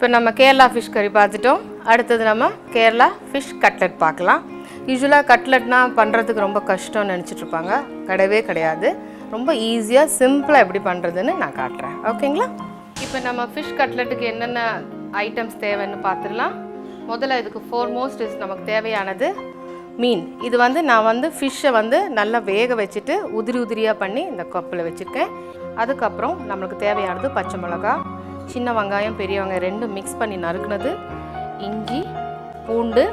இப்போ நம்ம கேரளா ஃபிஷ் கறி பார்த்துட்டோம். அடுத்தது நம்ம கேரளா ஃபிஷ் கட்லெட் பார்க்கலாம். யூஸ்வலாக கட்லெட்னா பண்ணுறதுக்கு ரொம்ப கஷ்டம்னு நினச்சிட்ருப்பாங்க கிடையவே கிடையாது. ரொம்ப ஈஸியாக சிம்பிளாக எப்படி பண்ணுறதுன்னு நான் காட்டுறேன். ஓகேங்களா இப்போ நம்ம ஃபிஷ் கட்லெட்டுக்கு என்னென்ன ஐட்டம்ஸ் தேவைன்னு பார்த்துடலாம். முதல்ல இதுக்கு ஃபோர்மோஸ்ட் இஸ் நமக்கு தேவையானது மீன். இது வந்து நான் வந்து ஃபிஷ்ஷை வந்து நல்லா வேக வச்சுட்டு உதிரி உதிரியாக பண்ணி இந்த கப்பில் வச்சுருக்கேன். அதுக்கப்புறம் நம்மளுக்கு தேவையானது பச்சை மிளகா சின்ன வெங்காயம் பெரிய வெங்காயம் ரெண்டும் மிக்ஸ் பண்ணி நறுக்குனது. இஞ்சி பூண்டு.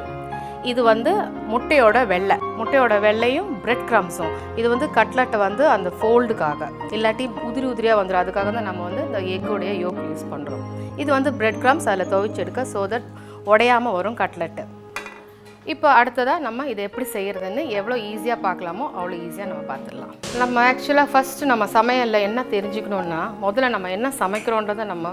இது வந்து முட்டையோட வெள்ளை. முட்டையோட வெள்ளையும் பிரெட் க்ரம்ஸும் இது வந்து கட்லெட்டை வந்து அந்த ஃபோல்டுக்காக இல்லாட்டி உதிரி உதிரியாக வந்துடும் அதுக்காக தான் நம்ம வந்து இந்த எக்கோடைய யோக் யூஸ் பண்ணுறோம் இது வந்து பிரெட் க்ரம்ஸ் அதில் துவைச்செடுக்க ஸோ தட் உடையாமல் வரும் கட்லெட்டு இப்போ அடுத்ததாக நம்ம இதை எப்படி செய்கிறதுன்னு எவ்வளோ ஈஸியாக பார்க்கலாமோ அவ்வளோ ஈஸியாக நம்ம பார்த்துடலாம். நம்ம ஆக்சுவலாக ஃபஸ்ட்டு நம்ம சமையலில் என்ன தெரிஞ்சுக்கணுன்னா முதல்ல நம்ம என்ன சமைக்கிறோன்றதை நம்ம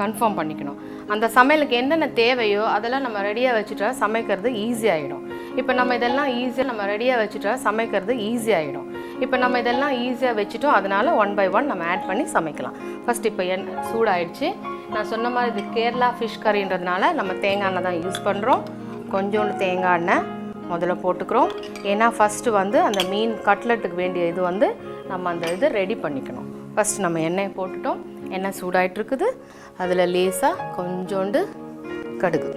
கன்ஃபார்ம் பண்ணிக்கணும். அந்த சமையலுக்கு என்னென்ன தேவையோ அதெல்லாம் நம்ம ரெடியாக வச்சுட்டா சமைக்கிறது ஈஸியாகிடும் இப்போ நம்ம இதெல்லாம் ஈஸியாக நம்ம ரெடியாக வச்சுட்டா சமைக்கிறது ஈஸியாகிடும் இப்போ நம்ம இதெல்லாம் ஈஸியாக வச்சுட்டோம் அதனால் ஒன் பை ஒன் நம்ம ஆட் பண்ணி சமைக்கலாம். ஃபஸ்ட் இப்போ என் சூடாயிடுச்சு. நான் சொன்ன மாதிரி இது கேரளா ஃபிஷ் கறின்றதுனால நம்ம தேங்காய் எண்ணெய் தான் யூஸ் பண்ணுறோம் கொஞ்சோண்டு தேங்காய் எண்ணெய் முதல்ல போட்டுக்கிறோம். ஏன்னா ஃபஸ்ட்டு வந்து அந்த மீன் கட்லெட்டுக்கு வேண்டிய இது வந்து நம்ம அந்த இது ரெடி பண்ணிக்கணும். ஃபஸ்ட்டு நம்ம எண்ணெயை போட்டுட்டோம். எண்ணெய் சூடாயிட்டுருக்குது. அதில் லேசாக கொஞ்சோண்டு கடுகு.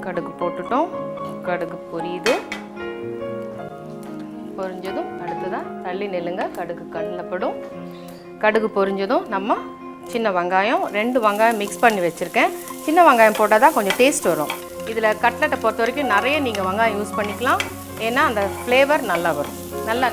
கடுகு போட்டுட்டோம். கடுகு பொரியுது. பொரிஞ்சதும் அடுத்ததாக தள்ளி நெல்லுங்க. கடுகு கண்ணில் படும். கடுகு பொரிஞ்சதும் நம்ம சின்ன வெங்காயம் ரெண்டு வெங்காயம் மிக்ஸ் பண்ணி வச்சுருக்கேன். சின்ன வெங்காயம் போட்டால் தான் கொஞ்சம் டேஸ்ட் வரும். இதில் கட்லெட்டை பொறுத்த வரைக்கும் நிறைய நீங்கள் வெங்காயம் யூஸ் பண்ணிக்கலாம். ஏன்னா அந்த ஃப்ளேவர் நல்லா வரும். நல்லா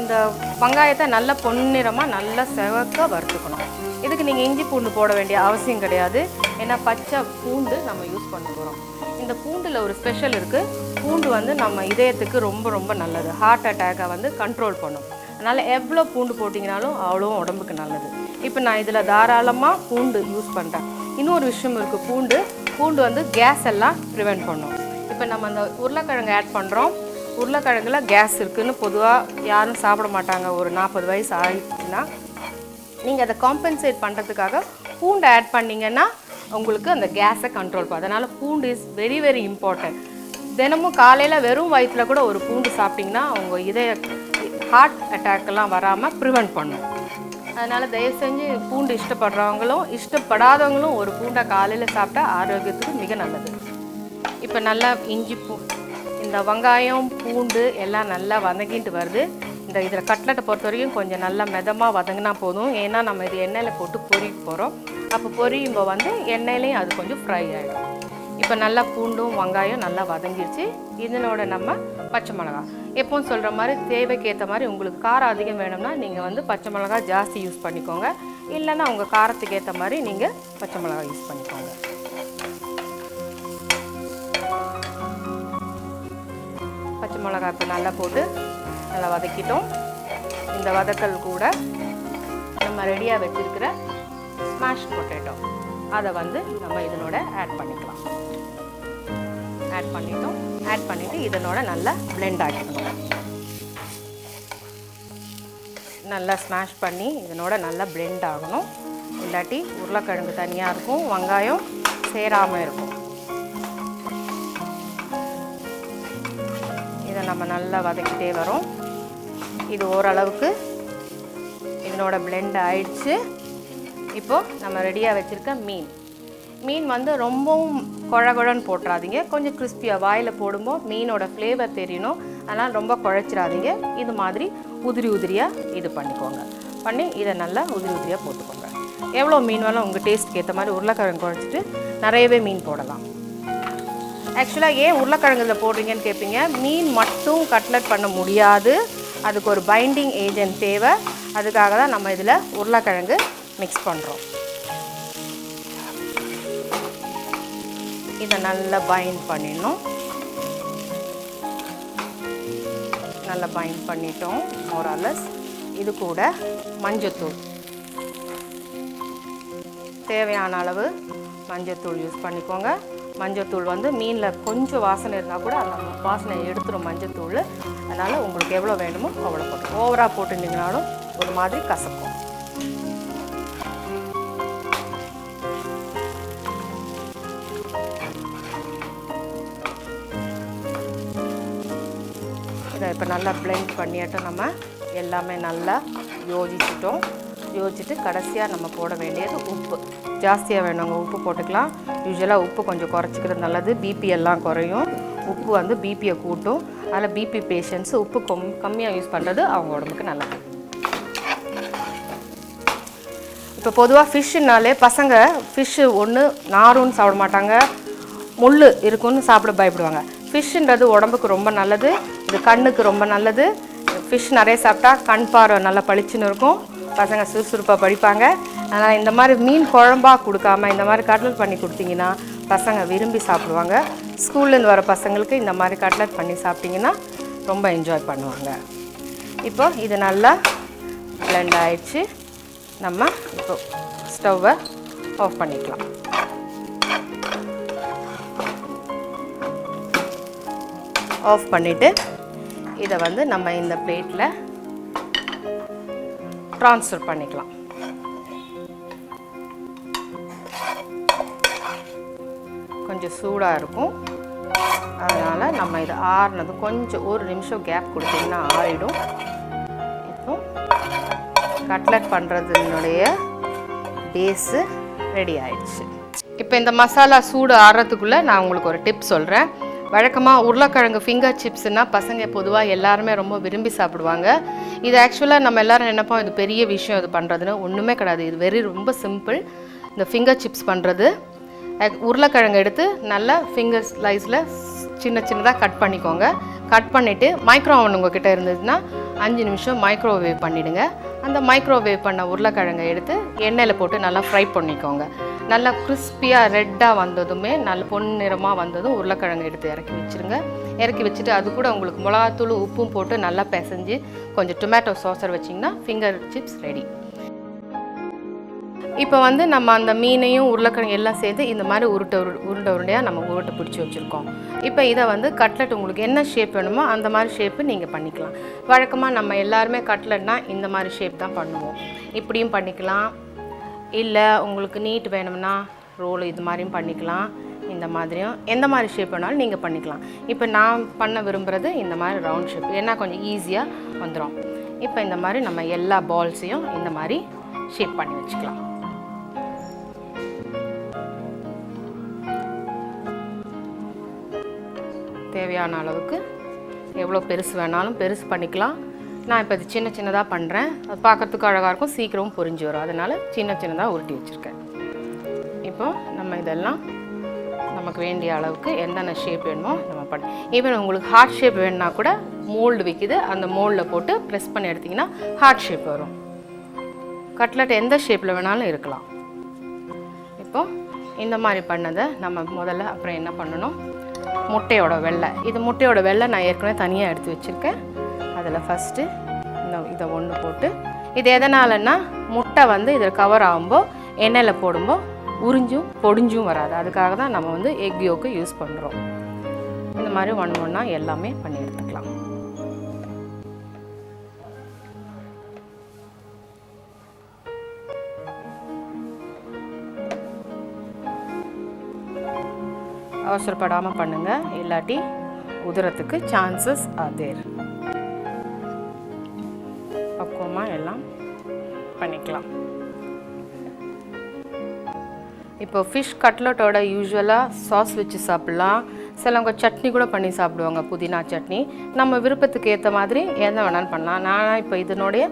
இந்த வெங்காயத்தை நல்லா பொன்னிறமாக நல்லா செவக்க வறுத்துக்கணும். இதுக்கு நீங்கள் இஞ்சி பூண்டு போட வேண்டிய அவசியம் கிடையாது. ஏன்னா பச்சை பூண்டு நம்ம யூஸ் பண்ண போகிறோம் இந்த பூண்டில் ஒரு ஸ்பெஷல் இருக்குது பூண்டு வந்து நம்ம இதயத்துக்கு ரொம்ப ரொம்ப நல்லது. ஹார்ட் அட்டாக்கை வந்து கண்ட்ரோல் பண்ணும். அதனால் எவ்வளோ பூண்டு போட்டிங்கனாலும் அவ்வளோ உடம்புக்கு நல்லது. இப்போ நான் இதில் தாராளமாக பூண்டு யூஸ் பண்ணுறேன் இன்னொரு விஷயம் இருக்குது பூண்டு. பூண்டு வந்து கேஸ் எல்லாம் ப்ரிவெண்ட் பண்ணும். இப்போ நம்ம அந்த உருளைக்கிழங்கு ஆட் பண்ணுறோம் உருளைக்கிழங்குல கேஸ் இருக்குதுன்னு பொதுவாக யாரும் சாப்பிட மாட்டாங்க. ஒரு நாற்பது வயசு ஆயிடுச்சுன்னா. நீங்கள் அதை காம்பன்சேட் பண்ணுறதுக்காக பூண்டு ஆட் பண்ணிங்கன்னா உங்களுக்கு அந்த கேஸை கண்ட்ரோல் பண்ணும் அதனால் பூண்டு இஸ் வெரி வெரி இம்பார்ட்டன்ட் தினமும் காலையில் வெறும் வயிற்றில் கூட ஒரு பூண்டு சாப்பிட்டிங்கன்னா உங்கள் இதய ஹார்ட் அட்டாக்கெல்லாம் வராமல் ப்ரிவெண்ட் பண்ணும். அதனால் தயவு செஞ்சு பூண்டு இஷ்டப்படுறவங்களும் இஷ்டப்படாதவங்களும் ஒரு பூண்டை காலையில் சாப்பிட்டா ஆரோக்கியத்துக்கு மிக நல்லது. இப்போ நல்லா இஞ்சி பூ இந்த வெங்காயம் பூண்டு எல்லாம் நல்லா வதங்கிட்டு வருது. இந்த இதில் கட்லட்டை பொறுத்த வரைக்கும் கொஞ்சம் நல்லா மிதமாக வதங்கினா போதும். ஏன்னா நம்ம இது எண்ணெயில் போட்டு பொறிக்க போகிறோம் அப்போ பொரியும்போ வந்து எண்ணெயிலையும் அது கொஞ்சம் ஃப்ரை ஆகிடும் இப்போ நல்லா பூண்டும் வெங்காயம் நல்லா வதங்கிடுச்சு இதனோட நம்ம பச்சை மிளகா. எப்பவும் சொல்கிற மாதிரி தேவைக்கு ஏற்ற மாதிரி உங்களுக்கு காரம் அதிகம் வேணும்னா நீங்கள் வந்து பச்சை மிளகா ஜாஸ்தி யூஸ் பண்ணிக்கோங்க. இல்லைன்னா உங்கள் காரத்துக்கு ஏற்ற மாதிரி நீங்கள் பச்சை மிளகா யூஸ் பண்ணிக்கோங்க. பச்சை மிளகா இப்போ நல்லா போட்டு நல்லா வதக்கிட்டோம். இந்த வதக்கல் கூட நம்ம ரெடியாக வச்சுருக்கிற ஸ்மாஷ் பொட்டேட்டோ அதை வந்து நம்ம இதனோட ஆட் பண்ணிக்கலாம். ஆட் பண்ணிட்டோம். ஆட் பண்ணிவிட்டு இதனோட நல்லா பிளெண்ட் ஆகிக்கணும் நல்லா ஸ்மாஷ் பண்ணி இதனோட நல்லா பிளெண்ட் ஆகணும். இல்லாட்டி உருளைக்கிழங்கு தனியாக இருக்கும் வெங்காயம் சேராமல் இருக்கும். இதை நம்ம நல்லா வதக்கிட்டே வரோம். இது ஓரளவுக்கு இதனோட பிளெண்ட் ஆயிடுச்சு. இப்போது நம்ம ரெடியாக வச்சுருக்க மீன். மீன் வந்து ரொம்பவும் குழகுழன்னு போட்டுறாதீங்க. கொஞ்சம் கிறிஸ்பியாக வாயில் போடும்போது மீனோட ஃப்ளேவர் தெரியணும். அதனால் ரொம்ப குழைச்சிடாதீங்க இது மாதிரி உதிரி உதிரியாக இது பண்ணிக்கோங்க. பண்ணி இதை நல்லா உதிரி உதிரியாக போட்டுக்கோங்க. எவ்வளோ மீன் வேணும் உங்கள் டேஸ்ட்க்கு ஏற்ற மாதிரி உருளைக்கிழங்கு குழச்சிட்டு நிறையவே மீன் போடலாம். ஆக்சுவலாக ஏன் உருளைக்கிழங்கு இதில் போடுறீங்கன்னு கேட்பீங்க மீன் மட்டும் கட்லட் பண்ண முடியாது. அதுக்கு ஒரு பைண்டிங் ஏஜென்ட் தேவை. அதுக்காக தான் நம்ம இதில் உருளைக்கிழங்கு மிக்ஸ் பண்ணுறோம் இதை நல்லா பைண்ட் பண்ணிடணும். நல்லா பைண்ட் பண்ணிட்டோம் மோராலஸ் இது கூட மஞ்சத்தூள். தேவையான அளவு மஞ்சத்தூள் யூஸ் பண்ணிக்கோங்க. மஞ்சத்தூள் வந்து மீனில் கொஞ்சம் வாசனை இருந்தால் கூட அந்த வாசனை எடுத்துரும் மஞ்சத்தூள். அதனால் உங்களுக்கு எவ்வளோ வேணுமோ அவ்வளோ போட்டு ஓவராக போட்டுருந்தீங்கனாலும் ஒரு மாதிரி கசக்கும். இப்போ நல்லா பிளெண்ட் பண்ணியாட்டும் நம்ம எல்லாமே நல்லா யோசிச்சிட்டோம் யோசிச்சுட்டு கடைசியாக நம்ம போட வேண்டியது உப்பு. ஜாஸ்தியாக வேணுங்க உப்பு போட்டுக்கலாம். யூஸ்வலாக உப்பு கொஞ்சம் குறைச்சிக்கிறது நல்லது. பிபி எல்லாம் குறையும். உப்பு வந்து பிபியை கூட்டும். அதில் பிபி பேஷண்ட்ஸ் உப்பு கம் கம்மியாக யூஸ் பண்ணுறது அவங்க உடம்புக்கு நல்லது. இப்போ பொதுவாக ஃபிஷ்ஷுனாலே பசங்க ஃபிஷ்ஷு ஒன்று நாருன்னு சாப்பிட மாட்டாங்க. முள் இருக்குன்னு சாப்பிட பயப்படுவாங்க. ஃபிஷ்ஷுன்றது உடம்புக்கு ரொம்ப நல்லது. இது கண்ணுக்கு ரொம்ப நல்லது. ஃபிஷ் நிறைய சாப்பிட்டா கண் பார்வை நல்லா பளிச்சுன்னு இருக்கும். பசங்க சுறுசுறுப்பாக படிப்பாங்க. அதனால் இந்த மாதிரி மீன் குழம்பா கொடுக்காம இந்த மாதிரி கட்லட் பண்ணி கொடுத்தீங்கன்னா பசங்க விரும்பி சாப்பிடுவாங்க. ஸ்கூல்லேருந்து வர பசங்களுக்கு இந்த மாதிரி கட்லட் பண்ணி சாப்பிட்டிங்கன்னா ரொம்ப என்ஜாய் பண்ணுவாங்க. இப்போ இது நல்லா பிளெண்ட் ஆயிடுச்சு. நம்ம இப்போ ஸ்டவ்வை ஆஃப் பண்ணிக்கலாம். ஆஃப் பண்ணிவிட்டு இதை வந்து நம்ம இந்த பிளேட்டில் ட்ரான்ஸ்ஃபர் பண்ணிக்கலாம். கொஞ்சம் சூடாக இருக்கும். அதனால் நம்ம இதை ஆறுனது கொஞ்சம் ஒரு நிமிஷம் கேப் கொடுத்தீங்கன்னா ஆறிடும். இப்போ கட்லட் பண்ணுறதுனுடைய பேஸு ரெடி ஆயிடுச்சு. இப்போ இந்த மசாலா சூடு ஆறுறதுக்குள்ளே நான் உங்களுக்கு ஒரு டிப் சொல்கிறேன் வழக்கமாக உருளைக்கிழங்கு ஃபிங்கர் சிப்ஸ்னால் பசங்க பொதுவாக எல்லாருமே ரொம்ப விரும்பி சாப்பிடுவாங்க. இது ஆக்சுவலாக நம்ம எல்லாரும் நினைப்போம் இது பெரிய விஷயம் இது பண்ணுறதுன்னு ஒன்றுமே கிடையாது. இது வெரி ரொம்ப சிம்பிள் இந்த ஃபிங்கர் சிப்ஸ் பண்ணுறது உருளைக்கிழங்கு எடுத்து நல்லா ஃபிங்கர் ஸ்லைஸில் சின்ன சின்னதாக கட் பண்ணிக்கோங்க. கட் பண்ணிவிட்டு மைக்ரோ ஓவன் உங்ககிட்ட இருந்ததுன்னா அஞ்சு நிமிஷம் மைக்ரோவேவ் பண்ணிவிடுங்க அந்த மைக்ரோவேவ் பண்ண உருளைக்கிழங்கை எடுத்து எண்ணெயில் போட்டு நல்லா ஃப்ரை பண்ணிக்கோங்க. நல்லா கிறிஸ்பியாக ரெட்டாக வந்ததுமே நல்ல பொன்னிறமாக வந்ததும் உருளைக்கிழங்கு எடுத்து இறக்கி வச்சுருங்க. இறக்கி வச்சுட்டு அது கூட உங்களுக்கு மிளகாத்தூள் உப்பும் போட்டு நல்லா பிசைஞ்சு கொஞ்சம் டொமேட்டோ சாஸர் வச்சிங்கன்னா ஃபிங்கர் சிப்ஸ் ரெடி இப்போ வந்து நம்ம அந்த மீனையும் உருளைக்கிழங்கு எல்லாம் சேர்த்து இந்த மாதிரி உருட்டை உரு உருண்டை உருண்டையாக நம்ம உருட்டை பிடிச்சி வச்சுருக்கோம். இப்போ இதை வந்து கட்லெட் உங்களுக்கு என்ன ஷேப் வேணுமோ அந்த மாதிரி ஷேப்பு நீங்கள் பண்ணிக்கலாம். வழக்கமாக நம்ம எல்லாருமே கட்லெட்னா இந்த மாதிரி ஷேப் தான் பண்ணுவோம். இப்படியும் பண்ணிக்கலாம். இல்லை உங்களுக்கு நீட் வேணும்னா ரோல் இது மாதிரியும் பண்ணிக்கலாம் இந்த மாதிரியும். எந்த மாதிரி ஷேப் வேணாலும் நீங்கள் பண்ணிக்கலாம். இப்போ நான் பண்ண விரும்புகிறது இந்த மாதிரி ரவுண்ட் ஷேப் ஏன்னா கொஞ்சம் ஈஸியாக வந்துடும் இப்போ இந்த மாதிரி நம்ம எல்லா பால்ஸையும் இந்த மாதிரி ஷேப் பண்ணி வச்சுக்கலாம். தேவையான அளவுக்கு எவ்வளோ பெருசு வேணாலும் பெருசு பண்ணிக்கலாம். நான் இப்போ இது சின்ன சின்னதாக பண்ணுறேன் அது பார்க்கறதுக்கு அழகாக இருக்கும் சீக்கிரமும் பொறிஞ்சு வரும். அதனால் சின்ன சின்னதாக உருட்டி வச்சுருக்கேன். இப்போ நம்ம இதெல்லாம் நமக்கு வேண்டிய அளவுக்கு என்னென்ன ஷேப் வேணுமோ நம்ம பண்ண ஈவன் உங்களுக்கு ஹார்ட் ஷேப் வேணுன்னா கூட மோல்டு விற்கிது அந்த மோல்டில் போட்டு ப்ரெஸ் பண்ணி எடுத்திங்கன்னா ஹார்ட் ஷேப் வரும். கட்லெட் எந்த ஷேப்பில் வேணாலும் இருக்கலாம். இப்போ இந்த மாதிரி பண்ணதை நம்ம முதல்ல அப்புறம் என்ன பண்ணணும்? முட்டையோட வெள்ளை. இது முட்டையோட வெள்ளை நான் ஏற்கனவே தனியாக எடுத்து வச்சுருக்கேன். இதில் ஃபஸ்ட்டு இந்த இதை ஒன்று போட்டு இது எதனாலன்னா முட்டை வந்து இதில் கவர் ஆகும்போது எண்ணெயில் போடும்போது உறிஞ்சும் பொடிஞ்சும் வராது. அதுக்காக தான் நம்ம வந்து எக் யோக்கு யூஸ் பண்ணுறோம் இந்த மாதிரி ஒன் ஒன்றா எல்லாமே பண்ணி எடுத்துக்கலாம். அவசரப்படாமல் பண்ணுங்கள் இல்லாட்டி உதிரத்துக்கு சான்சஸ் ஆர் பண்ணிக்கலாம். இப்போ ஃபிஷ் கட்லட்டோட யூஸ்வலாக சாஸ் வச்சு சாப்பிட்லாம். சிலவங்க சட்னி கூட பண்ணி சாப்பிடுவாங்க புதினா சட்னி. நம்ம விருப்பத்துக்கு ஏற்ற மாதிரி என்ன வேணாலும் பண்ணலாம். நான் இப்போ இதனுடைய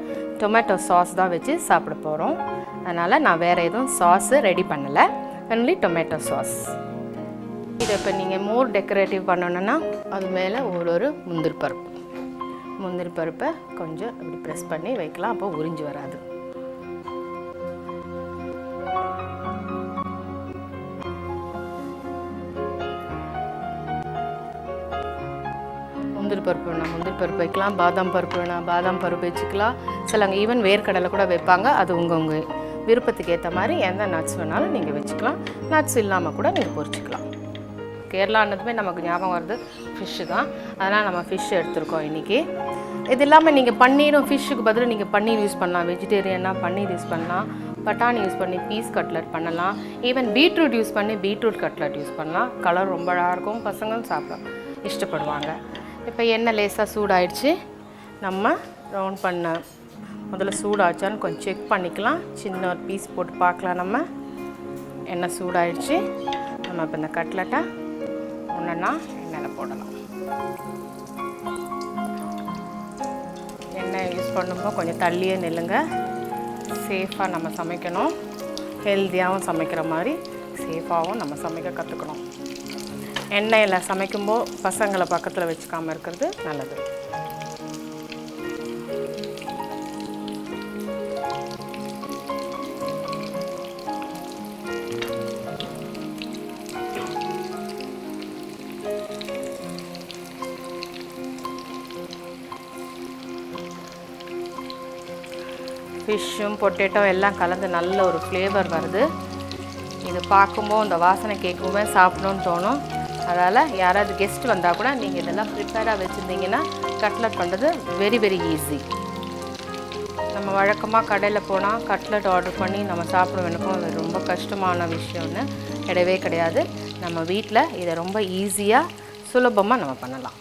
டொமேட்டோ சாஸ் தான் வச்சு சாப்பிட போகிறோம் அதனால் நான் வேறு எதுவும் சாஸு ரெடி பண்ணலை. ஒன்லி டொமேட்டோ சாஸ் இதை இப்போ நீங்கள் மோர் டெக்கரேட்டிவ் பண்ணணுன்னா அது மேலே ஒரு ஒரு முந்திரி பருப்பு. முந்திரி பருப்பை கொஞ்சம் அப்படி ப்ரெஸ் பண்ணி வைக்கலாம் அப்போ உறிஞ்சி வராது. முந்திரி பருப்பு வேணால் முந்திரி பருப்பு வைக்கலாம் பாதாம் பருப்பு வேணால் பாதாம் பருப்பு வச்சுக்கலாம். சிலங்க ஈவன் வேர்க்கடலை கூட வைப்பாங்க அது உங்கள் உங்கள் விருப்பத்துக்கு ஏற்ற மாதிரி எந்த நட்ஸ் வேணாலும் நீங்கள் வச்சுக்கலாம். நட்ஸ் இல்லாமல் கூட நீங்கள் பொரிச்சிக்கலாம் கேரளானதுமே நமக்கு ஞாபகம் வருது ஃபிஷ்ஷு தான். அதனால் நம்ம ஃபிஷ் எடுத்துருக்கோம் இன்றைக்கி இது இல்லாமல் நீங்கள் பன்னீரும் ஃபிஷ்ஷுக்கு பதில் நீங்கள் பன்னீர் யூஸ் பண்ணலாம். வெஜிடேரியனாக பன்னீர் யூஸ் பண்ணலாம். பட்டாணி யூஸ் பண்ணி பீஸ் கட்லட் பண்ணலாம். ஈவன் பீட்ரூட் யூஸ் பண்ணி பீட்ரூட் கட்லட் யூஸ் பண்ணலாம். கலர் ரொம்ப அழகாக இருக்கும். பசங்களும் சாப்பிட இஷ்டப்படுவாங்க. இப்போ எண்ணெய் லேசாக சூடாயிடுச்சு. நம்ம ரவுண்ட் பண்ண முதல்ல சூடாச்சான்னு கொஞ்சம் செக் பண்ணிக்கலாம். சின்ன ஒரு பீஸ் போட்டு பார்க்கலாம் நம்ம. எண்ணெய் சூடாயிடுச்சு. நம்ம இப்போ இந்த கட்லெட்டை ஒன்றுன்னா எண்ணெயில் போடலாம். எண்ணெய் யூஸ் பண்ணும்போது கொஞ்சம் தள்ளியே நில்லுங்க. சேஃபாக நம்ம சமைக்கணும். ஹெல்த்தியாகவும் சமைக்கிற மாதிரி சேஃபாகவும் நம்ம சமைக்க கற்றுக்கணும் எண்ணெயில் சமைக்கும்போது பசங்களை பக்கத்தில் வச்சுக்காமல் இருக்கிறது நல்லது. ஃபிஷ்ஷும் பொட்டேட்டோ எல்லாம் கலந்து நல்ல ஒரு ஃப்ளேவர் வருது. இது பார்க்கும்போது இந்த வாசனை கேட்கும்போது சாப்பிடணும்னு தோணும். அதால் யாராவது கெஸ்ட் வந்தால் கூட நீங்கள் இதெல்லாம் ப்ரிப்பேராக வச்சுருந்தீங்கன்னா கட்லட் பண்ணுறது வெரி வெரி ஈஸி நம்ம வழக்கமாக கடையில் போனால் கட்லட் ஆர்டர் பண்ணி நம்ம சாப்பிட வேணுக்கும் அது ரொம்ப கஷ்டமான விஷயம்னு கிடையவே கிடையாது. நம்ம வீட்டில் இதை ரொம்ப ஈஸியாக சுலபமாக நம்ம பண்ணலாம்.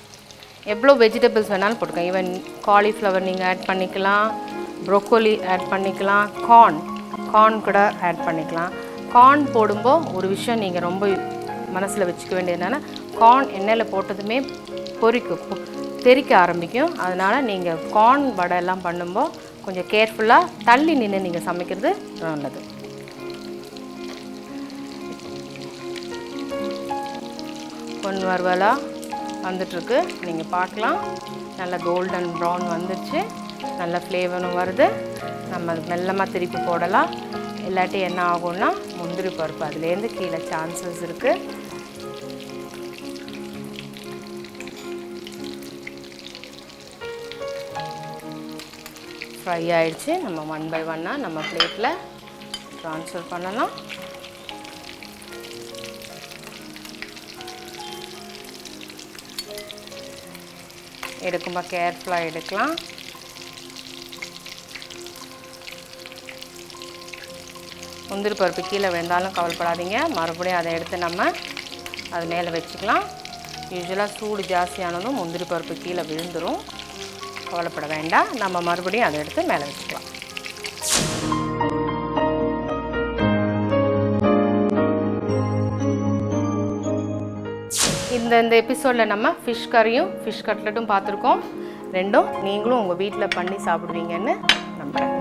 எவ்வளோ வெஜிடபிள்ஸ் வேணாலும் போட்டுக்கலாம். ஈவன் காலிஃப்ளவர் நீங்கள் ஆட் பண்ணிக்கலாம். ப்ரொக்கோலி ஆட் பண்ணிக்கலாம். கார்ன் கார்ன் கூட ஆட் பண்ணிக்கலாம். கார்ன் போடும்போது ஒரு விஷயம் நீங்கள் ரொம்ப மனசில் வச்சுக்க வேண்டியது என்னென்னா கார்ன் எண்ணெயில் போட்டதுமே பொரிக்கும் பொ- தெறிக்க ஆரம்பிக்கும். அதனால் நீங்கள் கார்ன் வடை எல்லாம் பண்ணும்போது கொஞ்சம் கேர்ஃபுல்லாக தள்ளி நின்று நீங்கள் சமைக்கிறது நல்லது. பொன் வறுவலாக வந்துட்டுருக்கு. நீங்கள் பார்க்கலாம். நல்லா கோல்டன் ப்ரௌன் வந்துடுச்சு நல்ல ஃப்ளேவரும் வருது. நம்ம மெல்லமாக திருப்பி போடலாம். இல்லாட்டி என்ன ஆகும்னா முந்திரி பருப்பு. அதுலேருந்து கீழே சான்சஸ் இருக்குது ஃப்ரை ஆயிடுச்சு. நம்ம ஒன் பை ஒன்னாக நம்ம பிளேட்டில் ட்ரான்ஸ்ஃபர் பண்ணலாம். எடுக்கும்போது கேர்ஃபுல்லாக எடுக்கலாம். முந்திரி பருப்பு கீழே விழுந்தாலும் கவலைப்படாதீங்க. மறுபடியும் அதை எடுத்து நம்ம அது மேலே வச்சுக்கலாம். யூஸ்வலாக சூடு ஜாஸ்தியானதும் முந்திரி பருப்பு கீழே விழுந்துடும் கவலைப்பட வேண்டாம். நம்ம மறுபடியும் அதை எடுத்து மேலே வச்சுக்கலாம். இந்த இந்த எபிசோடில் நம்ம ஃபிஷ் கறியும் ஃபிஷ் கட்லெட்டும் பார்த்துருக்கோம். ரெண்டும் நீங்களும் உங்கள் வீட்டில் பண்ணி சாப்பிடுவீங்கன்னு நம்புகிறேன்